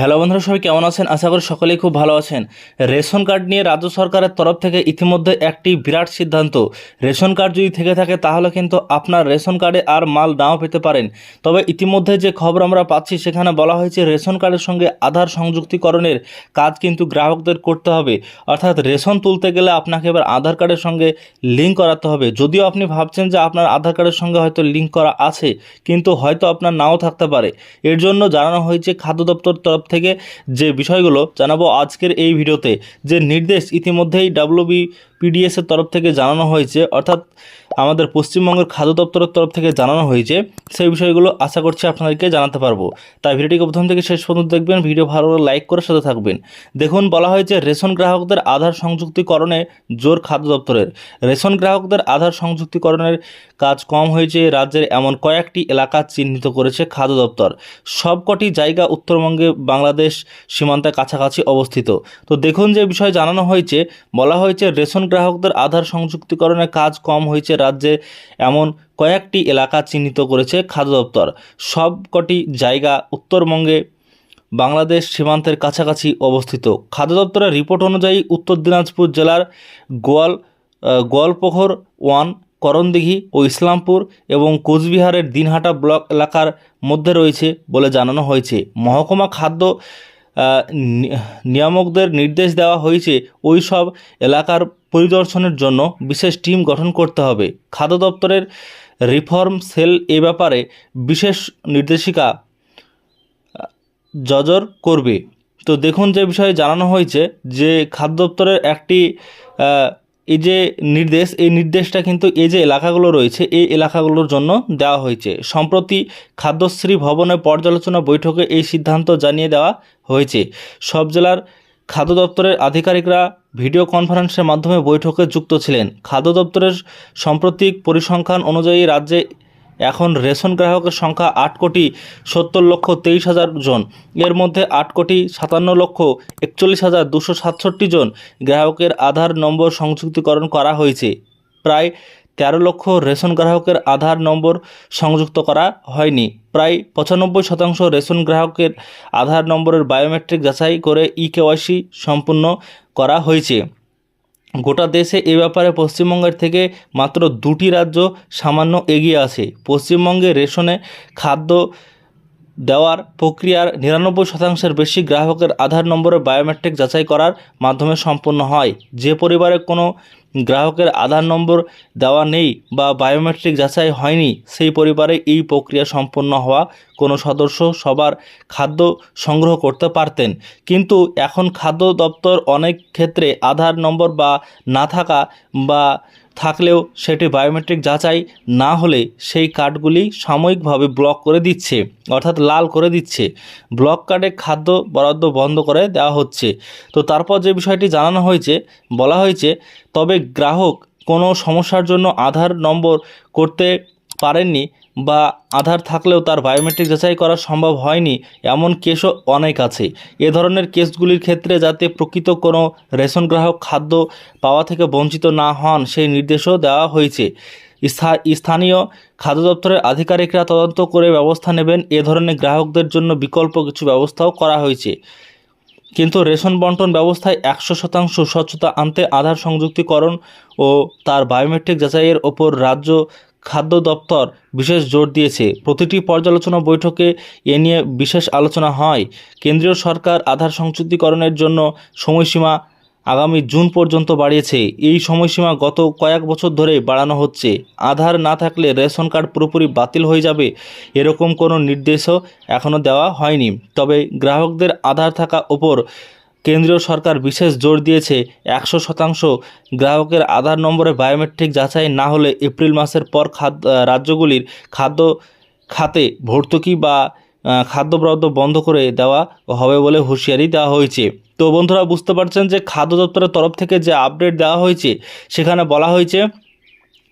Hello বন্ধুরা, সবাই কেমন আছেন? আশা করি সকলেই খুব ভালো আছেন। রেশন কার্ড নিয়ে রাজ্য সরকারের তরফ থেকে ইতিমধ্যে একটি বিরাট সিদ্ধান্ত। রেশন কার্ড যদি থেকে থাকে, তাহলে কিন্তু আপনার রেশন কার্ডে আর মাল নাও পেতে পারেন। তবে ইতিমধ্যে যে খবর আমরা পাচ্ছি, সেখানে বলা হয়েছে রেশন কার্ডের সঙ্গে আধার সংযুক্তিকরণের কাজ কিন্তু গ্রাহকদের করতে হবে। অর্থাৎ রেশন তুলতে গেলে আপনাকে এবার আধার কার্ডের সঙ্গে লিঙ্ক করাতে হবে। যদিও আপনি ভাবছেন যে আপনার আধার কার্ডের সঙ্গে হয়তো লিঙ্ক করা আছে, কিন্তু হয়তো আপনার নাও থাকতে পারে। এর জন্য জানানো হয়েছে খাদ্য দপ্তর তরফ থেকে যে বিষয়গুলো জানাব আজকের এই ভিডিওতে। যে নির্দেশ ইতিমধ্যেই ডাব্লিউবি পিডিএসের তরফ থেকে জানানো হয়েছে, অর্থাৎ আমাদের পশ্চিমবঙ্গের খাদ্য দপ্তরের তরফ থেকে জানানো হয়েছে, সেই বিষয়গুলো আশা করছি আপনাদেরকে জানাতে পারব। তাই ভিডিওটিকে প্রথম থেকে শেষ পর্যন্ত দেখবেন, ভিডিও ভালো লাইক করে সাথে থাকবেন। দেখুন, বলা হয়েছে রেশন গ্রাহকদের আধার সংযুক্তিকরণে জোর খাদ্য দপ্তরের। রেশন গ্রাহকদের আধার সংযুক্তিকরণের কাজ কম হয়েছে রাজ্যের এমন কয়েকটি এলাকা চিহ্নিত করেছে খাদ্য দপ্তর। সবকটি জায়গা উত্তরবঙ্গে বাংলাদেশ সীমান্তের কাছাকাছি অবস্থিত। তো দেখুন যে বিষয় জানানো হয়েছে, বলা হয়েছে রেশন গ্রাহকদের আধার সংযুক্তিকরণের কাজ কম হয়েছে রাজ্যে এমন কয়েকটি এলাকা চিহ্নিত করেছে খাদ্য দপ্তর। সবকটি জায়গা উত্তরবঙ্গে বাংলাদেশ সীমান্তের কাছাকাছি অবস্থিত। খাদ্য দপ্তরের রিপোর্ট অনুযায়ী উত্তর দিনাজপুর জেলার গোয়াল গোয়ালপোখর ওয়ান করণদিঘি ও ইসলামপুর এবং কোচবিহারের দিনহাটা ব্লক এলাকার মধ্যে রয়েছে বলে জানানো হয়েছে। মহকুমা খাদ্য নিয়ামকদের নির্দেশ দেওয়া হয়েছে ওই সব এলাকার পরিদর্শনের জন্য বিশেষ টিম গঠন করতে হবে। খাদ্য দপ্তরের রিফর্ম সেল এ ব্যাপারে বিশেষ নির্দেশিকা জজর করবে। তো দেখুন যে বিষয়ে জানানো হয়েছে যে খাদ্য দপ্তরের একটি এই যে নির্দেশ, এই নির্দেশটা কিন্তু এই যে এলাকাগুলো রয়েছে, এই এলাকাগুলোর জন্য দেওয়া হয়েছে। সম্প্রতি খাদ্যশ্রী ভবনে পর্যালোচনা বৈঠকে এই সিদ্ধান্ত জানিয়ে দেওয়া হয়েছে। সব জেলার খাদ্য দপ্তরের আধিকারিকরা ভিডিও কনফারেন্সের মাধ্যমে বৈঠকে যুক্ত ছিলেন। খাদ্য দপ্তরের সাম্প্রতিক পরিসংখ্যান অনুযায়ী রাজ্যে এখন রেশন গ্রাহকের সংখ্যা আট কোটি সত্তর লক্ষ তেইশ হাজার জন। এর মধ্যে আট কোটি সাতান্ন লক্ষ একচল্লিশ হাজার দুশো সাতষট্টি জন গ্রাহকের আধার নম্বর সংযুক্তিকরণ করা হয়েছে। প্রায় তেরো লক্ষ রেশন গ্রাহকের আধার নম্বর সংযুক্ত করা হয়নি। প্রায় পঁচানব্বই শতাংশ রেশন গ্রাহকের আধার নম্বরের বায়োমেট্রিক যাচাই করে ই কেওয়াইসি সম্পূর্ণ করা হয়েছে। গোটা দেশে এ ব্যাপারে পশ্চিমবঙ্গের থেকে মাত্র দুটি রাজ্য সামান্য এগিয়ে আছে। পশ্চিমবঙ্গে রেশনে খাদ্য দেওয়ার প্রক্রিয়ার নিরানব্বই শতাংশের বেশি গ্রাহকের আধার নম্বরে বায়োমেট্রিক যাচাই করার মাধ্যমে সম্পন্ন হয়। যে পরিবারে কোনো গ্রাহকের আধার নম্বর দেওয়া নেই বা বায়োমেট্রিক যাচাই হয়নি, সেই পরিবারে এই প্রক্রিয়া সম্পন্ন হওয়া কোনো সদস্য সবার খাদ্য সংগ্রহ করতে পারতেন। কিন্তু এখন খাদ্য দপ্তর অনেক ক্ষেত্রে আধার নম্বর বা না থাকা বা থাকলেও সেটি বায়োমেট্রিক যাচাই না হলে সেই কার্ডগুলি সাময়িকভাবে ব্লক করে দিচ্ছে, অর্থাৎ লাল করে দিচ্ছে। ব্লক কার্ডে খাদ্য বরাদ্দ বন্ধ করে দেওয়া হচ্ছে। তো তারপর যে বিষয়টি জানানো হয়েছে, বলা হয়েছে, তবে গ্রাহক কোনো সমস্যার জন্য আধার নম্বর করতে পারেননি বা আধার থাকলেও তার বায়োমেট্রিক যাচাই করা সম্ভব হয়নি, এমন কেসও অনেক আছে। এ ধরনের কেসগুলির ক্ষেত্রে যাতে প্রকৃত কোনো রেশন গ্রাহক খাদ্য পাওয়া থেকে বঞ্চিত না হন, সেই নির্দেশও দেওয়া হয়েছে। স্থানীয় খাদ্য দপ্তরের আধিকারিকরা তদন্ত করে ব্যবস্থা নেবেন। এ ধরনের গ্রাহকদের জন্য বিকল্প কিছু ব্যবস্থাও করা হয়েছে। কিন্তু রেশন বন্টন ব্যবস্থায় একশো শতাংশ স্বচ্ছতা আনতে আধার সংযুক্তিকরণ ও তার বায়োমেট্রিক যাচাইয়ের ওপর রাজ্য খাদ্য দপ্তর বিশেষ জোর দিয়েছে। প্রতিটি পর্যালোচনা বৈঠকে এ নিয়ে বিশেষ আলোচনা হয়। কেন্দ্রীয় সরকার আধার সংযুক্তিকরণের জন্য সময়সীমা আগামী জুন পর্যন্ত বাড়িয়েছে। এই সময়সীমা গত কয়েক বছর ধরে বাড়ানো হচ্ছে। আধার না থাকলে রেশন কার্ড পুরোপুরি বাতিল হয়ে যাবে এরকম কোনো নির্দেশও এখনও দেওয়া হয়নি। তবে গ্রাহকদের আধার থাকা ওপর কেন্দ্রীয় সরকার বিশেষ জোর দিয়েছে একশো শতাংশ গ্রাহকের আধার নম্বরে বায়োমেট্রিক যাচাই না হলে এপ্রিল মাসের পর খাদ্য রাজ্যগুলির খাদ্য খাতে ভর্তুকি বা আহ, খাদ্য বরাদ্দ বন্ধ করে দেওয়া হবে বলে হুঁশিয়ারি দেওয়া হয়েছে। তো বন্ধুরা বুঝতে পারছেন যে খাদ্য দপ্তরের তরফ থেকে যে আপডেট দেওয়া হয়েছে সেখানে বলা হয়েছে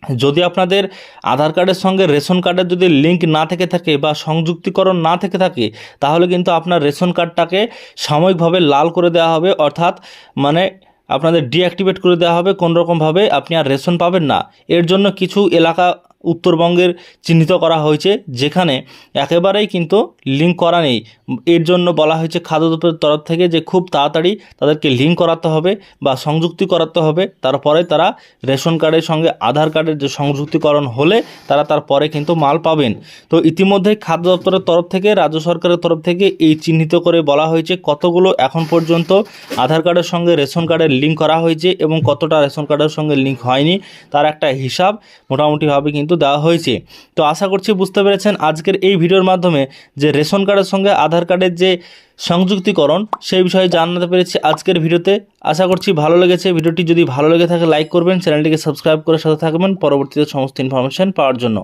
যদি আপনাদের আধার কার্ডের সঙ্গে রেশন কার্ডের যদি লিঙ্ক না থেকে থাকে বা সংযুক্তিকরণ না থেকে থাকে, তাহলে কিন্তু আপনার রেশন কার্ডটাকে সাময়িকভাবে লাল করে দেওয়া হবে। অর্থাৎ মানে আপনাদের ডিঅ্যাক্টিভেট করে দেওয়া হবে। কোনোরকমভাবে আপনি আর রেশন পাবেন না। এর জন্য কিছু এলাকা উত্তরবঙ্গের চিহ্নিত করা হয়েছে, যেখানে একেবারেই কিন্তু লিঙ্ক করা নেই। এর জন্য বলা হয়েছে, খাদ্য দপ্তরের তরফ থেকে যে খুব তাড়াতাড়ি তাদেরকে লিঙ্ক করাতে হবে বা সংযুক্তি করাতে হবে, তারপরে তারা রেশন কার্ডের সঙ্গে আধার কার্ডের যে সংযুক্তিকরণ হলে তারা তারপরে কিন্তু মাল পাবেন। তো ইতিমধ্যে খাদ্য দপ্তরের তরফ থেকে, রাজ্য সরকারের তরফ থেকে এই চিহ্নিত করে বলা হয়েছে, কতগুলো এখন পর্যন্ত আধার কার্ডের সঙ্গে রেশন কার্ডের লিঙ্ক করা হয়েছে এবং কতটা রেশন কার্ডের সঙ্গে লিঙ্ক হয়নি, তার একটা হিসাব মোটামুটিভাবে কিন্তু দেওয়া হয়েছে। তো আশা করছি বুঝতে পেরেছেন আজকের এই ভিডিওর মাধ্যমে যে রেশন কার্ডের সঙ্গে আধার কার্ডের যে সংযুক্তিকরণ, সেই বিষয়ে জানাতে পেরেছি আজকের ভিডিওতে। আশা করছি ভালো লেগেছে। ভিডিওটি যদি ভালো লেগে থাকে, লাইক করবেন। চ্যানেলটিকে সাবস্ক্রাইব করে সাথে থাকবেন। পরবর্তীতে সমস্ত ইনফরমেশান পাওয়ার জন্য।